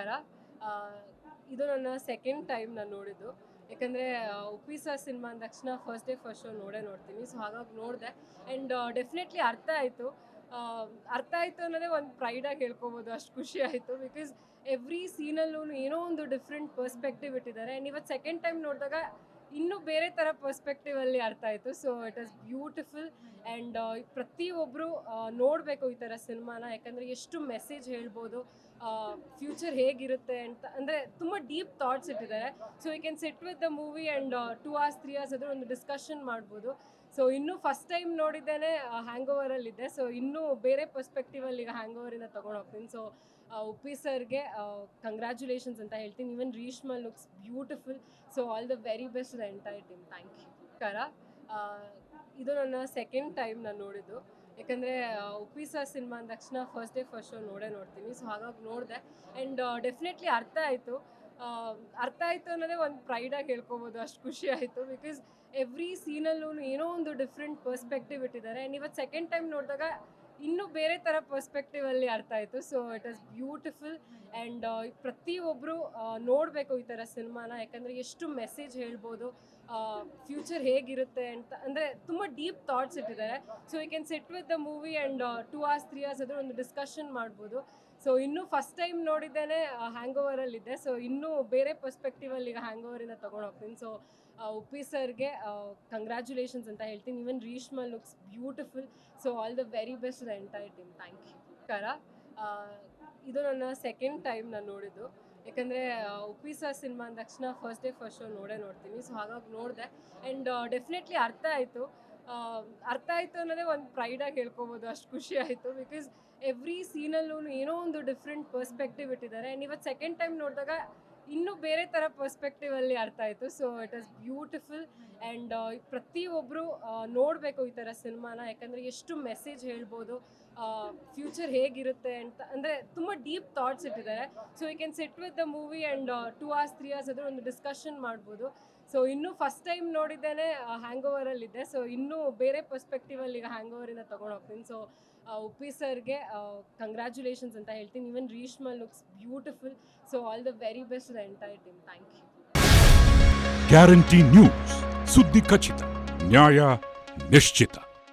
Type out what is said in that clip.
ನಮಸ್ಕಾರ. ಇದು ನನ್ನ ಸೆಕೆಂಡ್ ಟೈಮ್ ನಾನು ನೋಡಿದ್ದು. ಯಾಕಂದರೆ ಉಪ್ಪಿ ಸರ್ ಸಿನಿಮಾ ಅಂದ ತಕ್ಷಣ ಫಸ್ಟ್ ಡೇ ಫಸ್ಟ್ ಶೋ ನೋಡೇ ನೋಡ್ತೀನಿ. ಸೊ ಹಾಗಾಗಿ ನೋಡಿದೆ. ಆ್ಯಂಡ್ ಡೆಫಿನೆಟ್ಲಿ ಅರ್ಥ ಆಯಿತು. ಅರ್ಥ ಆಯಿತು ಅನ್ನೋದೇ ಒಂದು ಪ್ರೈಡಾಗಿ ಹೇಳ್ಕೊಬೋದು. ಅಷ್ಟು ಖುಷಿ ಆಯಿತು. ಬಿಕಾಸ್ ಎವ್ರಿ ಸೀನಲ್ಲೂ ಏನೋ ಒಂದು ಡಿಫ್ರೆಂಟ್ ಪರ್ಸ್ಪೆಕ್ಟಿವ್ ಇಟ್ಟಿದ್ದಾರೆ. ಆ್ಯಂಡ್ ಇವತ್ತು ಸೆಕೆಂಡ್ ಟೈಮ್ ನೋಡಿದಾಗ ಇನ್ನೂ ಬೇರೆ ಥರ ಪರ್ಸ್ಪೆಕ್ಟಿವಲ್ಲಿ ಅರ್ಥ ಆಯಿತು. So it was beautiful and ಪ್ರತಿಯೊಬ್ಬರು ನೋಡಬೇಕು ಈ ಥರ ಸಿನಿಮಾನ. ಯಾಕಂದರೆ ಎಷ್ಟು ಮೆಸೇಜ್ ಹೇಳ್ಬೋದು ಫ್ಯೂಚರ್ ಹೇಗಿರುತ್ತೆ ಅಂತ, ಅಂದರೆ ತುಂಬ ಡೀಪ್ ಥಾಟ್ಸ್ ಇಟ್ಟಿದ್ದಾರೆ. So you can sit with the movie and two hours three hours ಅದ್ರ ಒಂದು ಡಿಸ್ಕಷನ್ ಮಾಡ್ಬೋದು. ಸೊ ಇನ್ನೂ ಫಸ್ಟ್ ಟೈಮ್ ನೋಡಿದ್ದೇನೆ ಹ್ಯಾಂಗ್ ಓವರಲ್ಲಿದ್ದೆ ಸೊ ಇನ್ನೂ ಬೇರೆ ಪರ್ಸ್ಪೆಕ್ಟಿವಲ್ಲಿ ಈಗ ಹ್ಯಾಂಗ್ ಓವರಿಂದ ತೊಗೊಂಡು ಹೋಗ್ತೀನಿ. ಸೊ ಉಪ್ಪಿ ಸರ್ಗೆ ಕಂಗ್ರ್ಯಾಚುಲೇಷನ್ಸ್ ಅಂತ ಹೇಳ್ತೀನಿ. Even Reshma looks beautiful so all the very best the entire team thank you ಕರ ಇದು ನನ್ನ ಸೆಕೆಂಡ್ ಟೈಮ್ ನಾನು ನೋಡಿದ್ದು. ಯಾಕಂದರೆ ಉಪ್ಪಿ ಸರ್ ಸಿನಿಮಾ ಅಂದ ತಕ್ಷಣ ಫಸ್ಟ್ ಡೇ ಫಸ್ಟ್ ಶೋ ನೋಡೇ ನೋಡ್ತೀನಿ. ಸೊ ಹಾಗಾಗಿ ನೋಡಿದೆ. ಆ್ಯಂಡ್ ಡೆಫಿನೆಟ್ಲಿ ಅರ್ಥ ಆಯಿತು. ಅರ್ಥ ಆಯಿತು ಅನ್ನೋದೇ ಒಂದು ಪ್ರೈಡಾಗಿ ಹೇಳ್ಕೊಬೋದು, ಅಷ್ಟು ಖುಷಿ ಆಯಿತು. ಬಿಕಾಸ್ ಎವ್ರಿ ಸೀನಲ್ಲೂ ಏನೋ ಒಂದು ಡಿಫ್ರೆಂಟ್ ಪರ್ಸ್ಪೆಕ್ಟಿವ್ ಇಟ್ಟಿದ್ದಾರೆ. ಆ್ಯಂಡ್ ಇವತ್ತು ಸೆಕೆಂಡ್ ಟೈಮ್ ನೋಡಿದಾಗ ಇನ್ನೂ ಬೇರೆ ಥರ ಪರ್ಸ್ಪೆಕ್ಟಿವಲ್ಲಿ ಅರ್ಥ ಆಯಿತು. So it was beautiful and ಪ್ರತಿಯೊಬ್ಬರು ನೋಡಬೇಕು ಈ ಥರ ಸಿನಿಮಾನ. ಯಾಕಂದರೆ ಎಷ್ಟು ಮೆಸೇಜ್ ಹೇಳ್ಬೋದು ಫ್ಯೂಚರ್ ಹೇಗಿರುತ್ತೆ ಅಂತ. ಅಂದರೆ ತುಂಬ ಡೀಪ್ ಥಾಟ್ಸ್ ಇಟ್ಟಿದ್ದಾರೆ. So you can sit with the movie and two hours three hours ಅದ್ರ ಒಂದು ಡಿಸ್ಕಷನ್ ಮಾಡ್ಬೋದು. ಸೊ ಇನ್ನೂ ಫಸ್ಟ್ ಟೈಮ್ ನೋಡಿದ್ದೇನೆ ಹ್ಯಾಂಗ್ ಓವರಲ್ಲಿದ್ದೆ ಸೊ ಇನ್ನೂ ಬೇರೆ ಪರ್ಸ್ಪೆಕ್ಟಿವಲ್ಲಿ ಈಗ ಹ್ಯಾಂಗ್ ಓವರಿಂದ ತೊಗೊಂಡು ಹೋಗ್ತೀನಿ. ಸೊ ಉಪ್ಪಿ ಸರ್ಗೆ ಕಂಗ್ರ್ಯಾಚುಲೇಷನ್ಸ್ ಅಂತ ಹೇಳ್ತೀನಿ. Even Reshma looks beautiful so all the very best the entire team thank you ಕರ ಇದು ನನ್ನ ಸೆಕೆಂಡ್ ಟೈಮ್ ನಾನು ನೋಡಿದ್ದು. ಯಾಕಂದರೆ ಉಪ್ಪಿ ಸರ್ ಸಿನಿಮಾ ಅಂದ ತಕ್ಷಣ ಫಸ್ಟ್ ಡೇ ಫಸ್ಟ್ ಶೋ ನೋಡೇ ನೋಡ್ತೀನಿ. ಸೊ ಹಾಗಾಗಿ ನೋಡಿದೆ. ಆ್ಯಂಡ್ ಡೆಫಿನೆಟ್ಲಿ ಅರ್ಥ ಆಯಿತು. ಅರ್ಥ ಆಯಿತು ಅನ್ನೋದೇ ಒಂದು ಪ್ರೈಡಾಗಿ ಹೇಳ್ಕೊಬೋದು, ಅಷ್ಟು ಖುಷಿ ಆಯಿತು. ಬಿಕಾಸ್ ಎವ್ರಿ ಸೀನಲ್ಲೂ ಏನೋ ಒಂದು ಡಿಫ್ರೆಂಟ್ ಪರ್ಸ್ಪೆಕ್ಟಿವ್ ಇಟ್ಟಿದ್ದಾರೆ. ಆ್ಯಂಡ್ ಇವತ್ತು ಸೆಕೆಂಡ್ ಟೈಮ್ ನೋಡಿದಾಗ ಇನ್ನೂ ಬೇರೆ ಥರ ಪರ್ಸ್ಪೆಕ್ಟಿವಲ್ಲಿ ಅರ್ಥ ಆಯಿತು. So it was beautiful and ಪ್ರತಿಯೊಬ್ಬರು ನೋಡಬೇಕು ಈ ಥರ ಸಿನಿಮಾನ. ಯಾಕಂದರೆ ಎಷ್ಟು ಮೆಸೇಜ್ ಹೇಳ್ಬೋದು ಫ್ಯೂಚರ್ ಹೇಗಿರುತ್ತೆ ಅಂತ, ಅಂದರೆ ತುಂಬ ಡೀಪ್ ಥಾಟ್ಸ್ ಇಟ್ಟಿದ್ದಾರೆ. So you can sit with the movie and two hours three hours ಅದ್ರ ಒಂದು ಡಿಸ್ಕಷನ್ ಮಾಡ್ಬೋದು. ಸೊ ಇನ್ನೂ ಫಸ್ಟ್ ಟೈಮ್ ನೋಡಿದ್ದೇನೆ ಹ್ಯಾಂಗ್ ಓವರಲ್ಲಿದ್ದೆ ಸೊ ಇನ್ನೂ ಬೇರೆ ಪರ್ಸ್ಪೆಕ್ಟಿವಲ್ಲಿ ಈಗ ಹ್ಯಾಂಗ್ ಓವರಿಂದ ತೊಗೊಂಡು ಹೋಗ್ತೀನಿ. ಸೊ ಉಪ್ಪಿ ಸರ್ಗೆ ಕಂಗ್ರ್ಯಾಚುಲೇಷನ್ಸ್ ಅಂತ ಹೇಳ್ತೀನಿ. Even Reshma looks beautiful so all the very best the entire team thank you guarantee news ಸುದ್ದಿ ಖಚಿತ ನ್ಯಾಯ ನಿಶ್ಚಿತ